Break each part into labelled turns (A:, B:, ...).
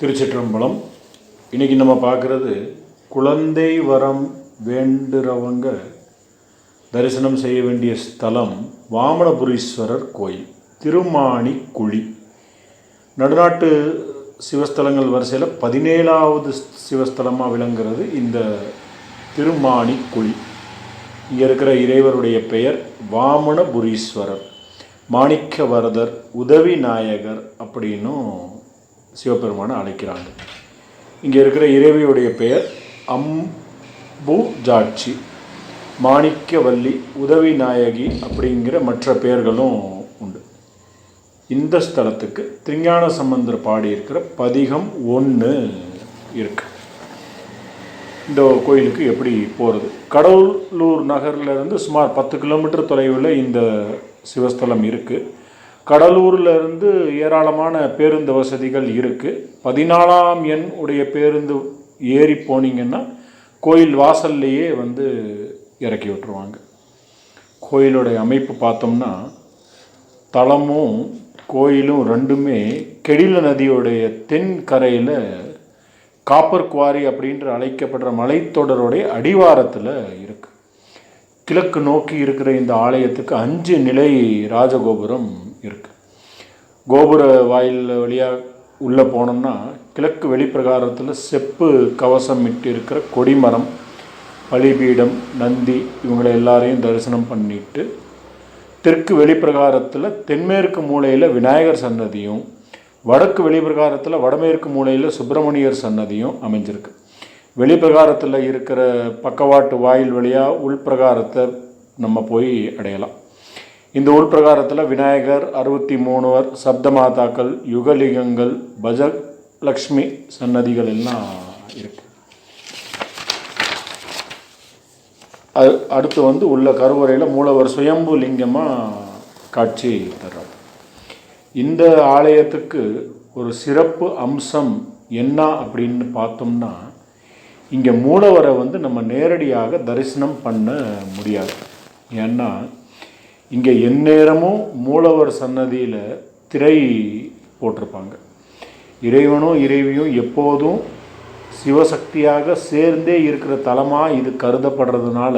A: திருச்சிற்றம்பலம். இன்னைக்கு நம்ம பார்க்குறது குழந்தை வரம் வேண்டுறவங்க தரிசனம் செய்ய வேண்டிய ஸ்தலம் வாமனபுரீஸ்வரர் கோயில் திருமாணி குழி நடுநாட்டு சிவஸ்தலங்கள் வரிசையில் பதினேழாவது சிவஸ்தலமாக விளங்குறது இந்த திருமாணி குழி இங்கே இருக்கிற இறைவருடைய பெயர் வாமனபுரீஸ்வரர். மாணிக்க வரதர் உதவி நாயகர் அப்படின்னும் சிவபெருமானை அழைக்கிறாங்க. இங்கே இருக்கிற இறைவியுடைய பெயர் அம்பு ஜாட்சி மாணிக்கவல்லி உதவி நாயகி அப்படிங்கிற மற்ற பெயர்களும் உண்டு. இந்த ஸ்தலத்துக்கு திருஞான சம்பந்தர் பாடியிருக்கிற பதிகம் ஒன்று இருக்கு. இந்த கோயிலுக்கு எப்படி போகிறது கடவுளூர் நகர்லேருந்து சுமார் பத்து கிலோமீட்டர் தொலைவில் இந்த சிவஸ்தலம் இருக்குது கடலூரில் இருந்து ஏராளமான பேருந்து வசதிகள் இருக்குது பதினாலாம் எண் உடைய பேருந்து ஏறி போனீங்கன்னா கோயில் வாசல்லையே வந்து இறக்கி விட்டுருவாங்க. கோயிலுடைய அமைப்பு பார்த்தோம்னா தளமும் கோயிலும் ரெண்டுமே கெடில நதியுடைய தென் கரையில் காப்பர் குவாரி அப்படின்ற அழைக்கப்படுற மலைத்தொடருடைய அடிவாரத்தில் இருக்குது கிழக்கு நோக்கி இருக்கிற இந்த ஆலயத்துக்கு அஞ்சு நிலை ராஜகோபுரம் இருக்கு. கோபுர வாயில் வழியாக உள்ளே போனோம்னா கிழக்கு வெளிப்பிரகாரத்தில் செப்பு கவசம் இட்டு இருக்கிற கொடிமரம் பலிபீடம் நந்தி இவங்களை எல்லாரையும் தரிசனம் பண்ணிட்டு தெற்கு வெளிப்பிரகாரத்தில் தென்மேற்கு மூலையில் விநாயகர் சன்னதியும் வடக்கு வெளிப்பிரகாரத்தில் வடமேற்கு மூலையில் சுப்பிரமணியர் சன்னதியும் அமைஞ்சிருக்கு. வெளிப்பிரகாரத்தில் இருக்கிற பக்கவாட்டு வாயில் வழியாக உள்பிரகாரத்தை நம்ம போய் அடையலாம். இந்த உள்பிரகாரத்தில் விநாயகர் அறுபத்தி மூணுவர் சப்தமாதாக்கள் யுகலிங்கங்கள் பஜலக்ஷ்மி சன்னதிகள் எல்லாம் இருக்கு. அது அடுத்து வந்து உள்ள கருவறையில் மூலவர் சுயம்பு லிங்கமாக காட்சி தர்றார். இந்த ஆலயத்துக்கு ஒரு சிறப்பு அம்சம் என்ன அப்படின்னு பார்த்தோம்னா இங்கே மூலவரை வந்து நம்ம நேரடியாக தரிசனம் பண்ண முடியாது. ஏன்னா இங்கே எந்நேரமும் மூலவர் சன்னதியில் திரை போட்டிருப்பாங்க. இறைவனும் இறைவியும் எப்போதும் சிவசக்தியாக சேர்ந்தே இருக்கிற தலமாக இது கருதப்படுறதுனால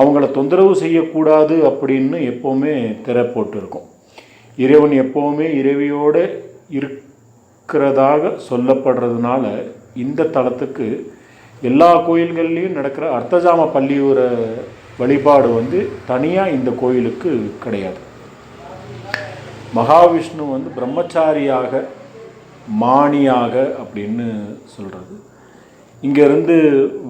A: அவங்கள தொந்தரவு செய்யக்கூடாது அப்படின்னு எப்போவுமே திரை போட்டிருக்கும். இறைவன் எப்போவுமே இறைவியோடு இருக்கிறதாக சொல்லப்படுறதுனால இந்த தலத்துக்கு எல்லா கோயில்கள்லேயும் நடக்கிற அர்த்தஜாம பள்ளியூர வழிபாடு வந்து தனியாக இந்த கோயிலுக்கு கிடையாது. மகாவிஷ்ணு வந்து பிரம்மச்சாரியாக மானியாக அப்படின்னு சொல்கிறது இங்கேருந்து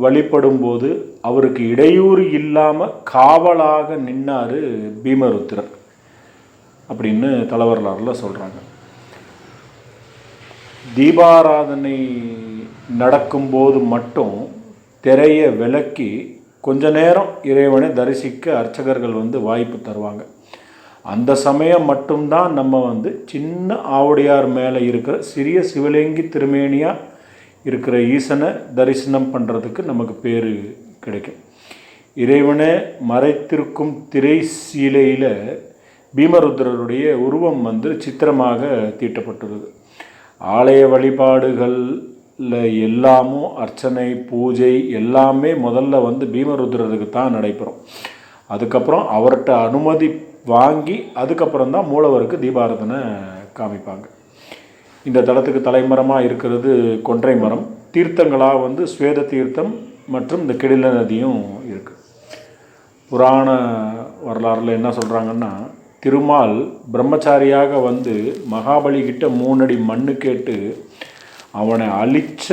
A: வழிபடும்போது அவருக்கு இடையூறு இல்லாமல் காவலாக நின்னார் பீமருத்திரர் அப்படின்னு தலைவரலாறில் சொல்கிறாங்க தீபாராதனை நடக்கும்போது மட்டும் திரையை விலக்கி கொஞ்ச நேரம் இறைவனை தரிசிக்க அர்ச்சகர்கள் வந்து வாய்ப்பு தருவாங்க. அந்த சமயம் மட்டும்தான் நம்ம வந்து சின்ன ஆவுடையார் மேலே இருக்கிற சிறிய சிவலிங்கி திருமேனியாக இருக்கிற ஈசனை தரிசனம் பண்ணுறதுக்கு நமக்கு பேர் கிடைக்கும். இறைவனை மறைத்திருக்கும் திரை சீலையில் பீமருத்ரருடைய உருவம் வந்து சித்திரமாக தீட்டப்பட்டுள்ளது. ஆலய வழிபாடுகள் எல்லாமும் அர்ச்சனை பூஜை எல்லாமே முதல்ல வந்து பீமருத்ரருக்கு தான் நடைபெறும். அதுக்கப்புறம் அவர்கிட்ட அனுமதி வாங்கி அதுக்கப்புறம் தான் மூலவருக்கு தீபாரதனை காமிப்பாங்க. இந்த தளத்துக்கு தலைமரமாக இருக்கிறது கொன்றை மரம். தீர்த்தங்களாக வந்து ஸ்வேத தீர்த்தம் மற்றும் இந்த கிடில நதியும் இருக்குது புராண வரலாறில் என்ன சொல்கிறாங்கன்னா திருமால் பிரம்மச்சாரியாக வந்து மகாபலி கிட்ட மூணடி மண்ணு கேட்டு அவனை அழிச்ச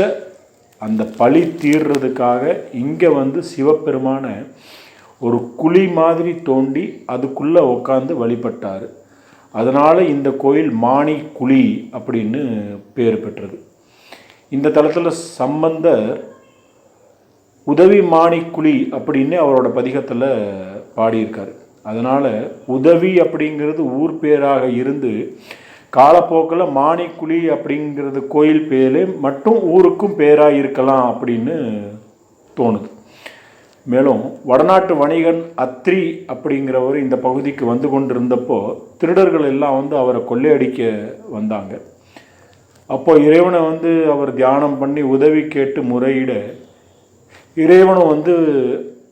A: அந்த பழி தீர்றதுக்காக இங்கே வந்து சிவபெருமான ஒரு குழி மாதிரி தோண்டி அதுக்குள்ளே உட்காந்து வழிபட்டார். அதனால் இந்த கோயில் மாணி குழி அப்படின்னு பேர் பெற்றது. இந்த தளத்தில் சம்பந்தர் உதவி மாணிக்குழி அப்படின்னு அவரோட பதிகத்தில் பாடியிருக்கார். அதனால் உதவி அப்படிங்கிறது ஊர் பேராக இருந்து காலப்போக்கில் மாணிக்குழி அப்படிங்கிறது கோயில் பேர் மட்டும் ஊருக்கும் பேராக இருக்கலாம் அப்படின்னு தோணுது. மேலும் வடநாட்டு வணிகன் அத்ரி அப்படிங்கிறவர் இந்த பகுதிக்கு வந்து கொண்டிருந்தப்போ திருடர்கள் எல்லாம் வந்து அவரை கொள்ளையடிக்க வந்தாங்க. அப்போது இறைவனை வந்து அவர் தியானம் பண்ணி உதவி கேட்டு முறையிட இறைவனும் வந்து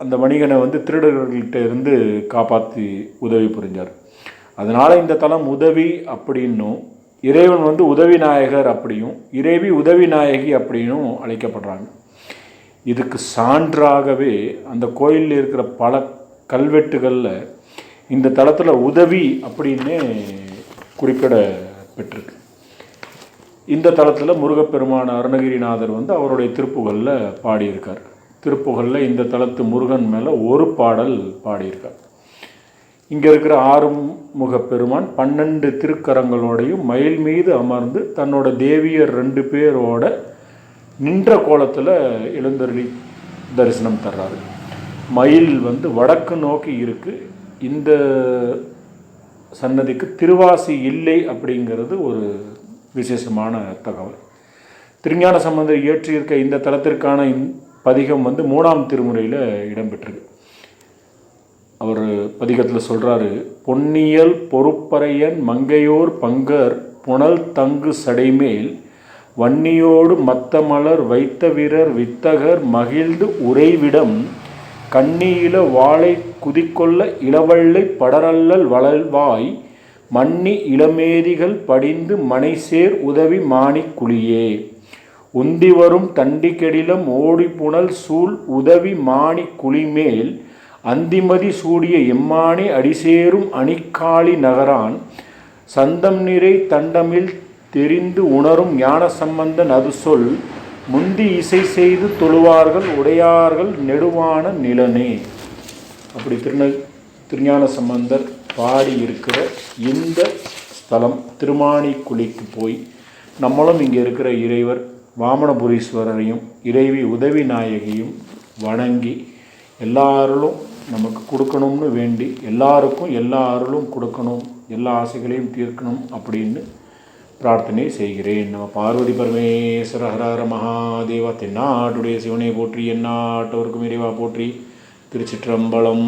A: அந்த வணிகனை வந்து திருடர்கள்கிட்ட இருந்து காப்பாற்றி உதவி புரிஞ்சார். அதனால் இந்த தலம் உதவி அப்படின்னும் இறைவன் வந்து உதவி நாயகர் அப்படியும் இறைவி உதவி நாயகி அப்படின்னும் அழைக்கப்படுறாங்க. இதுக்கு சான்றாகவே அந்த கோயிலில் இருக்கிற பல கல்வெட்டுகளில் இந்த தளத்தில் உதவி அப்படின்னே குறிப்பிடப்பட்டிருக்கு. இந்த தளத்தில் முருகப்பெருமான அருணகிரிநாதர் வந்து அவருடைய திருப்புகளில் பாடியிருக்கார். திருப்புகளில் இந்த தளத்து முருகன் மேலே ஒரு பாடல் பாடியிருக்கார். இங்கே இருக்கிற ஆறுமுக பெருமான் பன்னெண்டு திருக்கரங்களோடையும் மயில் மீது அமர்ந்து தன்னோட தேவியர் ரெண்டு பேரோட நின்ற கோலத்தில் எழுந்தருளி தரிசனம் தர்றாரு. மயில் வந்து வடக்கு நோக்கி இருக்குது இந்த சன்னதிக்கு திருவாசி இல்லை அப்படிங்கிறது ஒரு விசேஷமான தகவல். திருஞான சம்பந்தர் இயற்றியிருக்க இந்த தலத்திற்கான இந் பதிகம் வந்து மூணாம் திருமுறையில் இடம்பெற்றிருக்கு அவர் பதிகத்தில் சொல்கிறாரு பொன்னியல் பொறுப்பறையன் மங்கையோர் பங்கர் புனல் தங்கு சடைமேல் வன்னியோடு மத்த மலர் வைத்த வீரர் வித்தகர் மகிழ்ந்து உறைவிடம் கண்ணியில வாளை குதிக்கொள்ள இளவள்ளை படரல்லல் வளல்வாய் மன்னி இளமேதிகள் படிந்து மனைசேர் உதவி மாணிக்குழியே உந்தி வரும் தண்டி கெடிலம் ஓடி புனல் சூழ் உதவி மாணி குழிமேல் அந்திமதி சூடிய எம்மானி அடிசேரும் அணிக்காளி நகரான் சந்தம் நிறை தண்டமில் தெரிந்து உணரும் ஞான சம்பந்தன் அது சொல் முந்தி இசை செய்து தொழுவார்கள் உடையார்கள் நெடுவான நிலனே. அப்படி திருந திருஞான சம்பந்தர் பாடி இருக்கிற இந்த ஸ்தலம் திருமாணிக்குழிக்கு போய் நம்மளும் இங்கே இருக்கிற இறைவர் வாமனபுரீஸ்வரரையும் இறைவி உதவி நாயகியும் வணங்கி எல்லாரும் நமக்கு கொடுக்கணும்னு வேண்டி எல்லாருக்கும் எல்லா அருளும் கொடுக்கணும் எல்லா ஆசைகளையும் தீர்க்கணும் அப்படின்னு பிரார்த்தனை செய்கிறேன். நம்ம பார்வதி பரமேஸ்வர ஹரஹர ஹர மகாதேவா தென்னாட்டுடைய சிவனை போற்றி எந்நாட்டவருக்கும் இறைவா போற்றி திருச்சிற்றம்பலம்